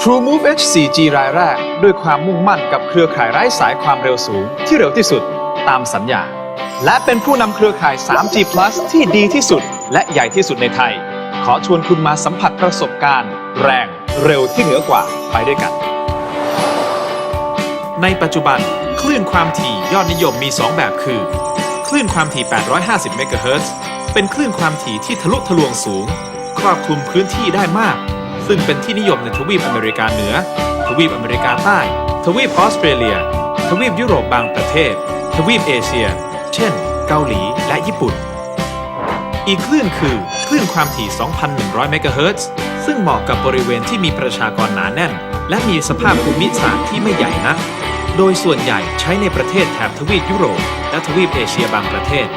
TrueMove H 4G รายแรก ด้วยความมุ่งมั่นกับเครือข่ายไร้สายความเร็วสูง ที่เร็วที่สุดตามสัญญา และเป็นผู้นำเครือข่าย 3G Plus ที่ดีที่สุด และใหญ่ที่สุดในไทย ขอชวนคุณมาสัมผัสประสบการณ์ แรงเร็วที่เหนือกว่าไปด้วยกัน ในปัจจุบัน คลื่นความถี่ยอดนิยมมี 2 แบบคือ คลื่นความถี่ 850 เมกะเฮิรตซ์ เป็นคลื่นความถี่ที่ทะลุทะลวงสูง ครอบคลุมพื้นที่ได้มาก ซึ่งเป็นที่นิยมในทวีปอเมริกาเหนือ ทวีปอเมริกาใต้ ทวีปออสเตรเลีย ทวีปยุโรปบางประเทศ ทวีปเอเชีย เช่น เกาหลีและญี่ปุ่น อีกคลื่นคือคลื่นความถี่ 2,100 เมกะเฮิรตซ์ซึ่งเหมาะกับบริเวณที่มีประชากรหนาแน่น และมีสภาพภูมิศาสตร์ที่ไม่ใหญ่นัก โดยส่วนใหญ่ใช้ในประเทศแถบทวีปยุโรปและทวีปเอเชียบางประเทศ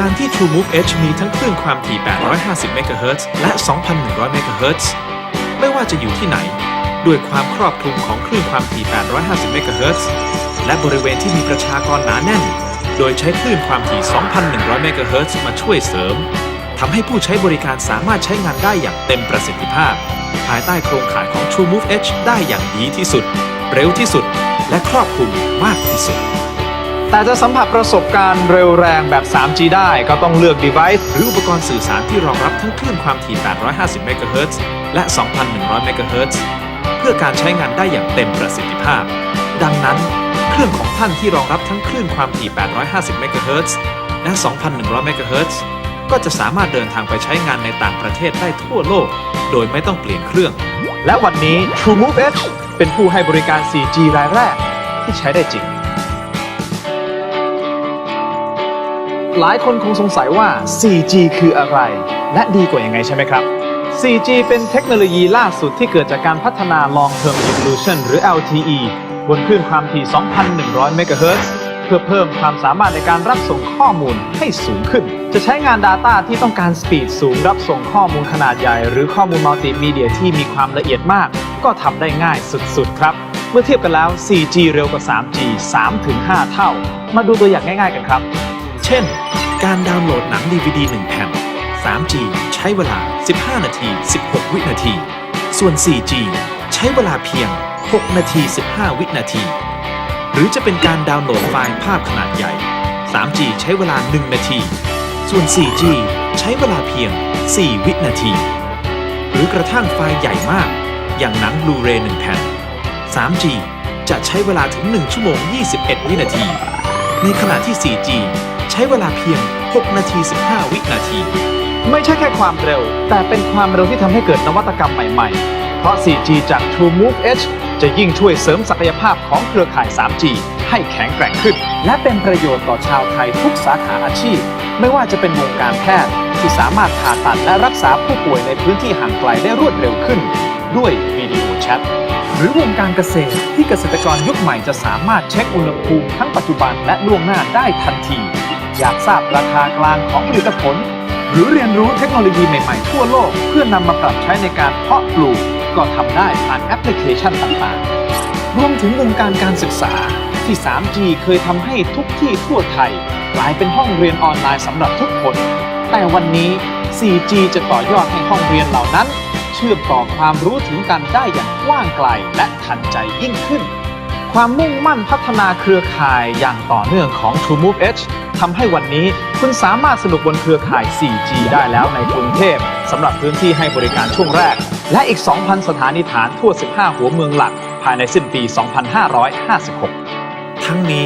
การที่ TrueMove H มีทั้งคลื่นความถี่ 850เมกะเฮิรตซ์และ 2,100เมกะเฮิรตซ์ไม่ว่าจะอยู่ที่ไหน ด้วยความครอบคลุมของคลื่นความถี่ 850เมกะเฮิรตซ์และบริเวณที่มีประชากรหนาแน่น โดยใช้คลื่นความถี่ 2,100เมกะเฮิรตซ์มาช่วยเสริมทำให้ผู้ใช้บริการสามารถใช้งานได้อย่างเต็มประสิทธิภาพ ภายใต้โครงข่ายของ TrueMove H ได้อย่างดีที่สุด เร็วที่สุด และครอบคลุมมากที่สุด แต่จะสัมผัสประสบการณ์เร็วแรงแบบ 3G ได้ก็ต้องเลือก device หรืออุปกรณ์สื่อสารที่รองรับทั้งคลื่นความถี่ 850เมกะเฮิรตซ์และ 2,100เมกะเฮิรตซ์เพื่อการใช้งานได้อย่างเต็มประสิทธิภาพ ดังนั้น เครื่องของท่านที่รองรับทั้งคลื่นความถี่ 850เมกะเฮิรตซ์และ 2,100เมกะเฮิรตซ์ก็จะสามารถเดินทางไปใช้งานในต่างประเทศได้ทั่วโลก โดยไม่ต้องเปลี่ยนเครื่อง และวันนี้ TrueMove H เป็นผู้ให้บริการ 4G รายแรกที่ใช้ได้จริง หลายคนคงสงสัยว่า 4G คืออะไร และดีกว่ายังไงใช่ไหมครับ 4G เป็นเทคโนโลยีล่าสุดที่เกิดจากการพัฒนา Long Term Evolution หรือ LTE บนคลื่นความถี่ 2,100 เมกะเฮิรตซ์เพื่อเพิ่มความสามารถในการรับส่งข้อมูลให้สูงขึ้น จะใช้งาน Data ที่ต้องการสปีดสูงรับส่งข้อมูลขนาดใหญ่ หรือข้อมูลมัลติมีเดียที่มีความละเอียดมาก ก็ทำได้ง่ายสุดๆ ครับ เมื่อเทียบกันแล้ว 4G เร็วกว่า 3G 3-5 เท่า มาดูตัวอย่างง่ายๆกันครับ ช่น การดาวน์โหลดหนัง DVD 1 แผ่น 3G ใช้เวลา 15 นาที 16 วินาที ส่วน 4G ใช้เวลาเพียง 6 นาที 15 วินาที หรือจะเป็นการดาวน์โหลดไฟล์ภาพขนาดใหญ่ 3G ใช้เวลา 1 นาที ส่วน 4G ใช้เวลาเพียง 4 วินาที หรือกระทั่งไฟล์ใหญ่มาก อย่างหนังบลูเรย์1แผ่น 3G จะใช้เวลาถึง 1 ชั่วโมง 21 วินาที ในขณะที่ 4G ใช้เวลาเพียง 6 นาที 15 วินาที ไม่ใช่แค่ความเร็ว แต่เป็นความเร็วที่ทำให้เกิดนวัตกรรมใหม่ ๆ เพราะ 4G จาก TrueMove H จะยิ่งช่วยเสริมศักยภาพของเครือข่าย 3G ให้แข็งแกร่งขึ้น และเป็นประโยชน์ต่อชาวไทยทุกสาขาอาชีพ ไม่ว่าจะเป็นวงการแพทย์ที่สามารถผ่าตัดและรักษาผู้ป่วยในพื้นที่ห่างไกลได้รวดเร็วขึ้น ด้วยวิดีโอแชทหรือวงการเกษตรที่เกษตรกรยุคใหม่จะสามารถเช็คอุณหภูมิทั้งปัจจุบันและล่วงหน้าได้ทันที อยากทราบราคากลางของผลิตผล หรือเรียนรู้เทคโนโลยีใหม่ๆ ทั่วโลก เพื่อนำมาปรับใช้ในการเพาะปลูก ก็ทำได้ผ่านแอปพลิเคชันต่างๆ รวมถึงวงการการศึกษาที่ 3G เคยทำให้ทุกที่ทั่วไทย กลายเป็นห้องเรียนออนไลน์สำหรับทุกคน แต่วันนี้ 4G จะต่อยอดให้ห้องเรียนเหล่านั้น เชื่อมต่อความรู้ถึงกันได้อย่างกว้างไกลและทันใจยิ่งขึ้นความมุ่งมั่นพัฒนาเครือข่ายอย่างต่อเนื่องของ TrueMove H ทำให้วันนี้คุณสามารถสนุกบนเครือข่าย 4G ได้แล้วในกรุงเทพสำหรับพื้นที่ให้บริการช่วงแรก และอีก 2,000 สถานีฐานทั่ว 15 หัวเมืองหลัก ภายในสิ้นปี 2556 ทั้งนี้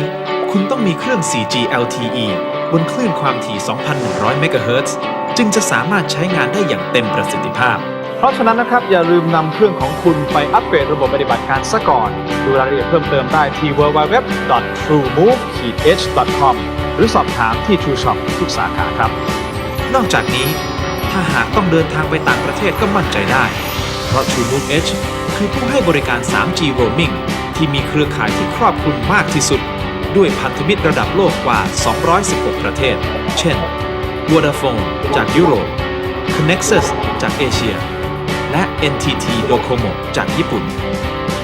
คุณต้องมีเครื่อง 4G LTE บนคลื่นความถี่ 2,100 เมกะเฮิรตซ์จึงจะสามารถใช้งานได้อย่างเต็มประสิทธิภาพ เพราะฉะนั้นนะครับ อย่าลืมนำเครื่องของคุณไปอัปเกรดระบบปฏิบัติการซะก่อน ดูรายละเอียดเพิ่มเติมได้ที่ www.truemove-h.com หรือสอบถามที่ True Shop ทุกสาขาครับ นอกจากนี้ ถ้าหากต้องเดินทางไปต่างประเทศก็มั่นใจได้ เพราะ TrueMove H คือผู้ให้บริการ 3G Roaming ที่มีเครือข่ายที่ครอบคลุมมากที่สุด ด้วยพันธมิตรระดับโลกกว่า 216 ประเทศ เช่น Vodafone จากยุโรป Connexus จากเอเชีย และ NTT Docomo จากญี่ปุ่น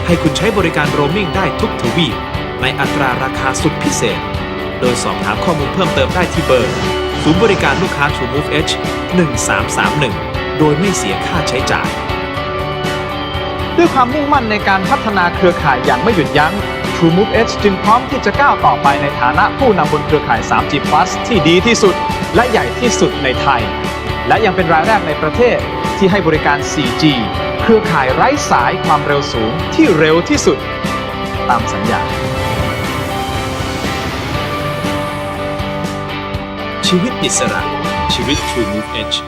ให้คุณใช้บริการโรมมิ่งได้ทุกทวีปในอัตราราคาสุดพิเศษ โดยสอบถามข้อมูลเพิ่มเติมได้ที่เบอร์ ศูนย์บริการลูกค้า TrueMove H 1331 โดยไม่เสียค่าใช้จ่าย ด้วยความมุ่งมั่นในการพัฒนาเครือข่ายอย่างไม่หยุดยั้ง TrueMove Edge จึงพร้อมที่จะก้าวต่อไปในฐานะผู้นำบนเครือข่าย 3G Plus ที่ดีที่สุด และใหญ่ที่สุดในไทย และยังเป็นรายแรกในประเทศที่ให้บริการ 4G เครือข่ายไร้สายความเร็วสูงที่เร็วที่สุด ตามสัญญา ชีวิตอิสระชีวิต True Move Edge